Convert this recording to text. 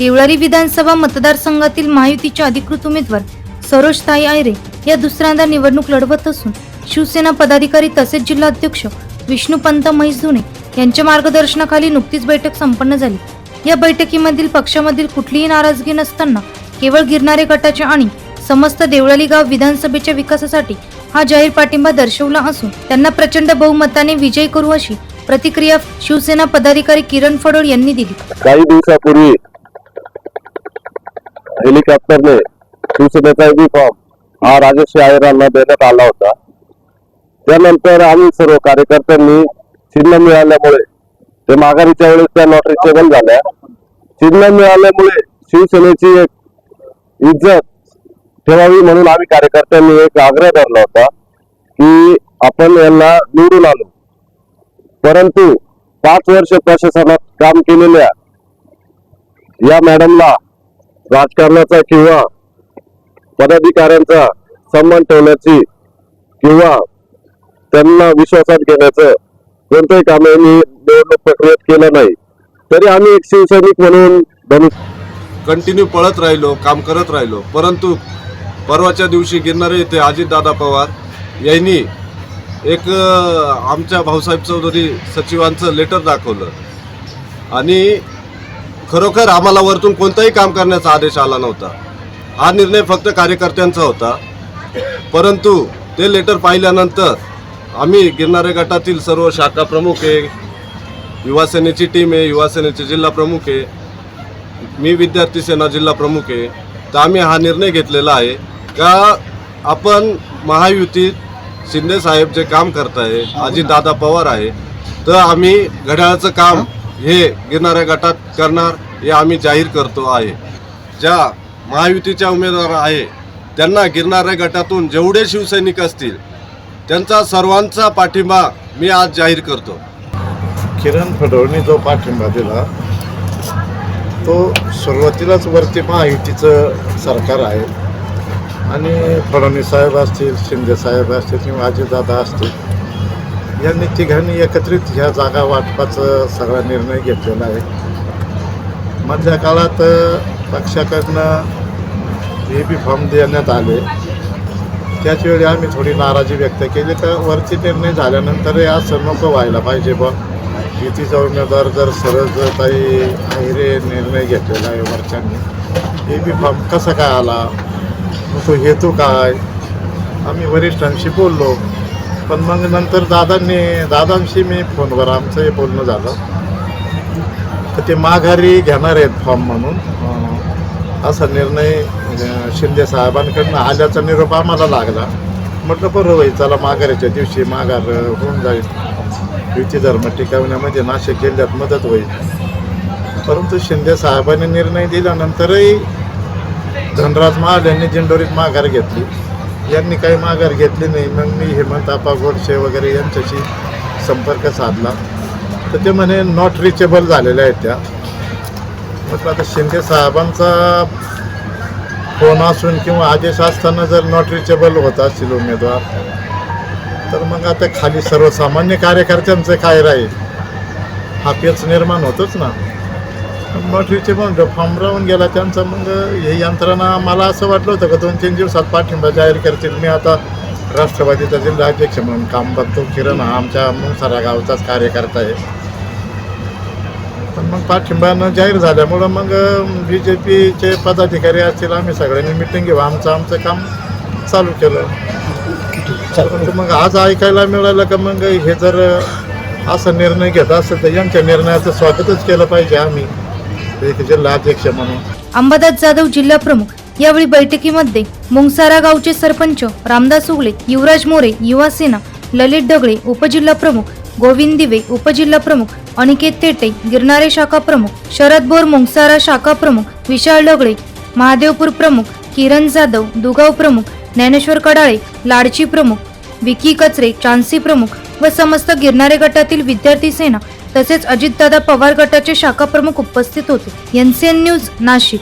देवळाली विधानसभा मतदारसंघातील महायुतीचे अधिकृत उमेदवार सरोज ताई आयरे या दुसऱ्यांदा निवडणूक लढवत असून शिवसेना पदाधिकारी तसेच जिल्हाध्यक्ष विष्णुपंत म्हैसधुणे यांच्या मार्गदर्शनाखाली नुकतीच बैठक संपन्न झाली. या बैठकीमधील पक्षामधील कुठलीही नाराजगी नसताना केवळ गिरणारे गटाचे आणि समस्त देवळाली गाव विधानसभेच्या विकासासाठी हा जाहीर पाठिंबा दर्शवला असून त्यांना प्रचंड बहुमताने विजयी करू अशी प्रतिक्रिया शिवसेना पदाधिकारी किरण फडोळ यांनी दिली. काही दिवसापूर्वी हेलिकॉप्टरने शिवसेनेचा बी फॉर्म हा राजश्री आयरांना देण्यात आला होता. त्यानंतर आम्ही सर्व कार्यकर्त्यांनी चिन्ह मिळाल्यामुळे ते माघारीच्या वेळेस त्या नॉट बंद झाल्या. चिन्ह मिळाल्यामुळे शिवसेनेची एक इज्जत ठेवावी म्हणून आम्ही कार्यकर्त्यांनी एक आग्रह धरला होता की आपण यांना निवडून आलो परंतु पाच वर्ष प्रशासनात काम केलेल्या या मॅडमला राजकारणाचा किंवा पदाधिकाऱ्यांचा सन्मान ठेवण्याची किंवा त्यांना विश्वासात घेण्याचं कोणतंही काम यांनी निवडणूक प्रक्रियेत केलं नाही. तरी आम्ही एक शिवसैनिक म्हणून धनुष कंटिन्यू पळत राहिलो काम करत राहिलो. परंतु परवाच्या दिवशी गिरणारे येथे अजितदादा पवार यांनी एक आमच्या भाऊसाहेब चौधरी सचिवांचं लेटर दाखवलं. आणि खरोखर आम्हाला वरतून कोणताही काम करण्याचा आदेश आला नव्हता. हा निर्णय फक्त कार्यकर्त्यांचा होता. परंतु ते लेटर पाहिल्यानंतर आम्ही गिरणारे गटातील सर्व शाखा प्रमुख आहे युवासेनेची टीम आहे युवासेनेचे जिल्हा प्रमुख आहे मी विद्यार्थी सेना जिल्हा प्रमुख आहे. तर आम्ही हा निर्णय घेतलेला आहे. का आपण महायुतीत शिंदे साहेब जे काम करत आहे अजितदादा पवार आहे तर आम्ही घड्याळाचं काम हे गिरणाऱ्या गटात करणार हे आम्ही जाहीर करतो आहे. ज्या महायुतीच्या उमेदवार आहे त्यांना गिरणाऱ्या गटातून जेवढे शिवसैनिक असतील त्यांचा सर्वांचा पाठिंबा मी आज जाहीर करतो. किरण फडवणी जो पाठिंबा दिला तो सुरुवातीलाच वरती महायुतीचं सरकार आहे. आणि फडणवीस साहेब असतील शिंदे साहेब असतील किंवा अजितदादा असतील यांनी तिघांनी एकत्रित ह्या जागा वाटपाचं सगळा निर्णय घेतलेला आहे. मधल्या काळात पक्षाकडनं ए बी फॉर्म देण्यात आले. त्याचवेळी आम्ही थोडी नाराजी व्यक्त केली तर वरती निर्णय झाल्यानंतर असं नको व्हायला पाहिजे बा युतीचा उमेदवार जर सरळ काही आहिरे निर्णय घेतलेला आहे वरच्यांनी ए बी फॉर्म कसा काय आला? तो हेतू काय? आम्ही वरिष्ठांशी बोललो. पण मग नंतर दादांनी दादांशी मी फोनवर आमचं हे बोलणं झालं. तर ते माघारी घेणार आहेत फॉर्म म्हणून. असा निर्णय शिंदे साहेबांकडनं आल्याचा निरोप आम्हाला लागला. म्हटलं बरं होईल चला माघारीच्या दिवशी माघार होऊन जाईल. युती धर्म टिकवण्यामध्ये नाशिक जिल्ह्यात मदत होईल. परंतु शिंदे साहेबांनी निर्णय दिल्यानंतरही धनराज महाल यांनी दिंडोरीत माघार घेतली. यांनी काही माघार घेतली नाही. मग मी हेमंत आपा गोडसे वगैरे यांच्याशी संपर्क साधला. तर ते म्हणे नॉट रिचेबल झालेल्या आहेत त्या. म्हटलं आता शिंदे साहेबांचा फोन असून किंवा आदेश असताना जर नॉट रिचेबल होत असतील उमेदवार तर मग आता खाली सर्वसामान्य कार्यकर्त्यांचं काय राहील? हा पेच निर्माण होतोच ना. नॉट मग फॉर्म राहून गेला त्यांचा मग हे यंत्रणा मला असं वाटलं होतं का दोन तीन दिवसात पाठिंबा जाहीर करतील. मी आता राष्ट्रवादीचा जिल्हाध्यक्ष म्हणून काम बघतो. किरण हा आमच्या मुंगसारा गावचाच कार्यकर्ता आहे. पण मग पाठिंबा न जाहीर झाल्यामुळं मग बी जे पीचे पदाधिकारी असतील आम्ही सगळ्यांनी मिटिंग घेऊ. आमचं आमचं काम चालू केलं. मग आज ऐकायला मिळालं का मग हे जर असा निर्णय घेत असेल तर यांच्या निर्णयाचं स्वागतच केलं पाहिजे आम्ही. जिल्हाध्यक्ष म्हणून. अंबादास जाधव जिल्हा प्रमुख. यावेळी बैठकीमध्ये मुंगसारा गावचे सरपंच रामदास उगले युवराज मोरे युवा सेना ललित ढगळे उपजिल्हा प्रमुख गोविंद दिवे उपजिल्हा प्रमुख अनिकेत तेटे गिरणारे शाखा प्रमुख शरद बोर मुंगसारा शाखा प्रमुख विशाल डगळे महादेवपूर प्रमुख किरण जाधव दुगाव प्रमुख ज्ञानेश्वर कडाळे लाडची प्रमुख विकी कचरे चान्सी प्रमुख व समस्त गिरणारे गटातील विद्यार्थी सेना तसेच अजितदादा पवार गटाचे शाखा प्रमुख उपस्थित होते. NCN news Nashik.